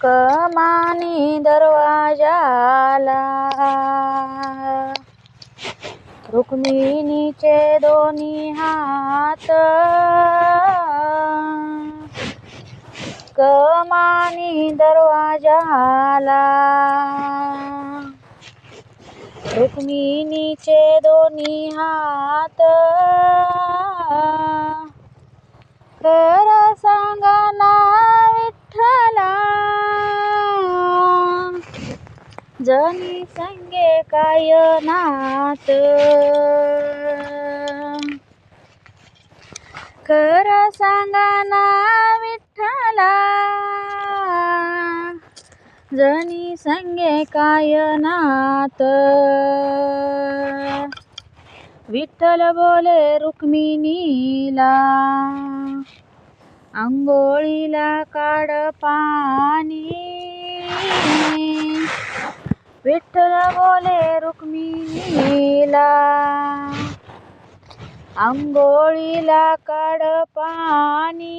कमानी दरवाजाला. रुक्मिणीचे दोन्ही हात. कमानी दरवाजाला. रुक्मिणीचे दोन्ही हात. जनी संगे काय नात? खरं सांगा ना विठ्ठला जनी संगे काय नात? विठ्ठल बोले रुक्मिणीला आंघोळीला काढ पाणी. विठ्ठल बोले रुक्मिणीला. आंघोळीला काढ पाणी.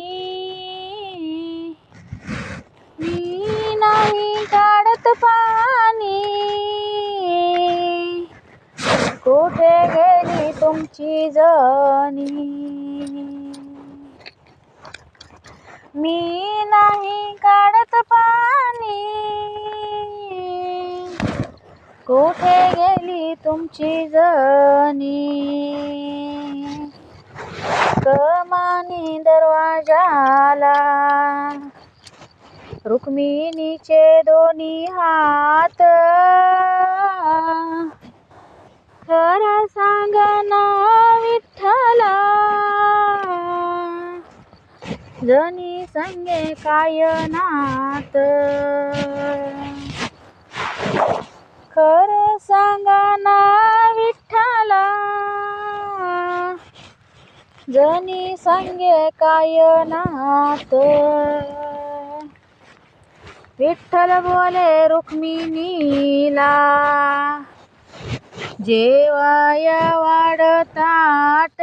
मी नाही काढत पाणी. कुठे गेली तुमची जणी? मी नाही काढत पाणी. कुठे गेली तुमची जनी? कमानी दरवाजाला. रुक्मिणीचे दोन्ही हात. खरा सांग ना विठ्ठला. जनी संगे काय नात? कर सांगा ना विठ्ठला. जनी सांगे काय नात? विठ्ठल बोले रुक्मिणीला. जेवाया वाढताट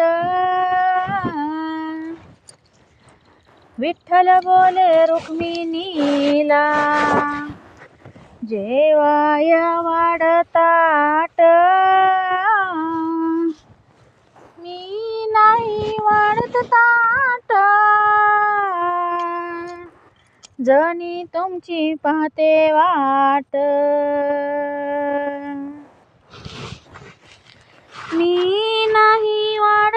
विठ्ठल बोले रुक्मिणीला. जेवाय वाढताट मी नाही वाढत ताट जणी तुमची पाहते वाट. मी नाही वाढ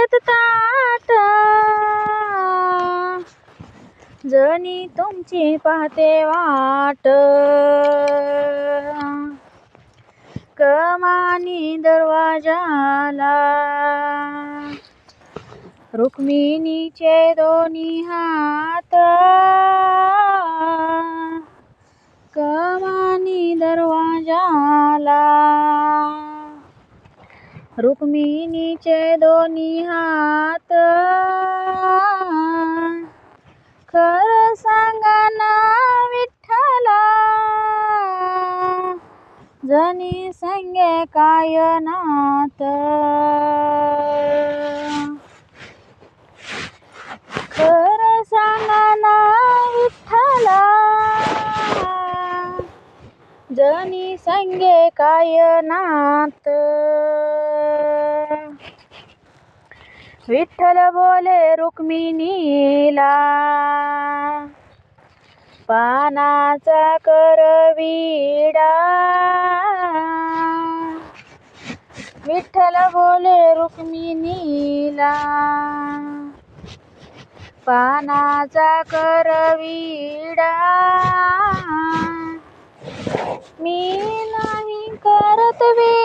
जणी तुमची पाहते वाट. कमानी दरवाजाला. रुक्मिणीचे दोन्ही हात. कमानी दरवाजाला. रुक्मिणीचे दोन्ही हात. खर सांगा ना विठ्ठला. जनी संगे काय नात. खर सांगा ना विठ्ठला. जनी संगे काय नात. विठ्ठल बोले रुक्मिणीला पानाचा करविडा विठ्ठल बोले रुक्मिणीला पानाचा करविडा मी नाही करत वे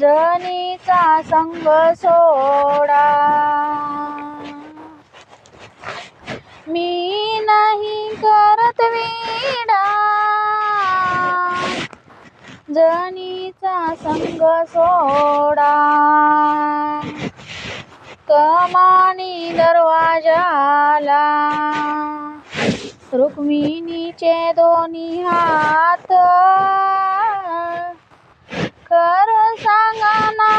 जनीचा संग सोडा. मी नाही करत विडा. जनीचा संग सोडा. कमानी दरवाजाला. रुक्मिणीचे दोन्ही हात. कर सांगा ना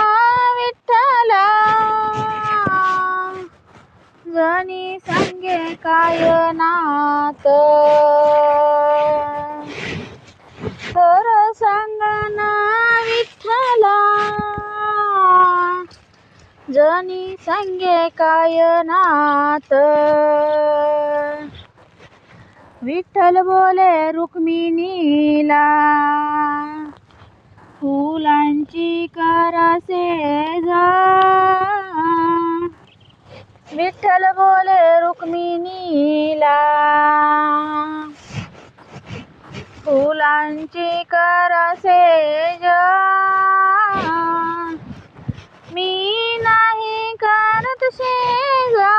विठ्ठला. जनी सांगे काय नात तर सांगना विठ्ठला. जनी सांगे काय नात विठ्ठल बोले रुक्मिणीला. फुलांची करासे जा. विठ्ठल बोले रुक्मिणीला. फुलांची करासे जा. मी नाही करत शेजा.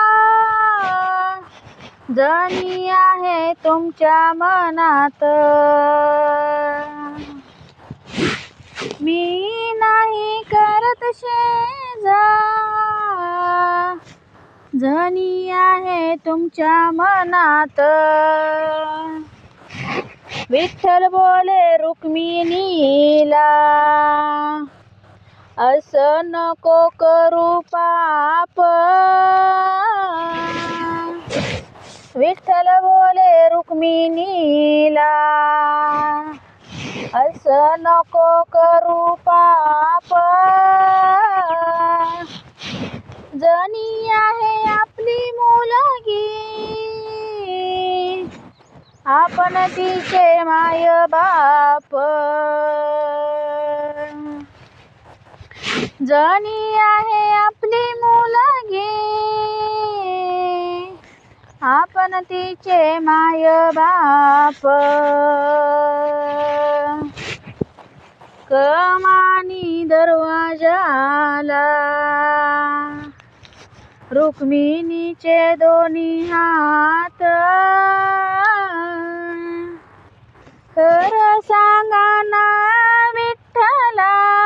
जणी आहे तुमच्या मनात मी नाही करत शेजा जणी आहे तुमच्या मनात. विठ्ठल बोले रुक्मिणीला असं नको करू पाप. विठ्ठल बोले रुक्मिणीला असं नको करू पाप. जणी आहे आपली मुलगी. आपण तिचे माय बाप. जणी आहे आपली मुलगी. आपण तिचे माय बाप. कमानी दरवाजाला रुक्मिणीचे दोन्ही हात. तर सांगा ना विठ्ठला.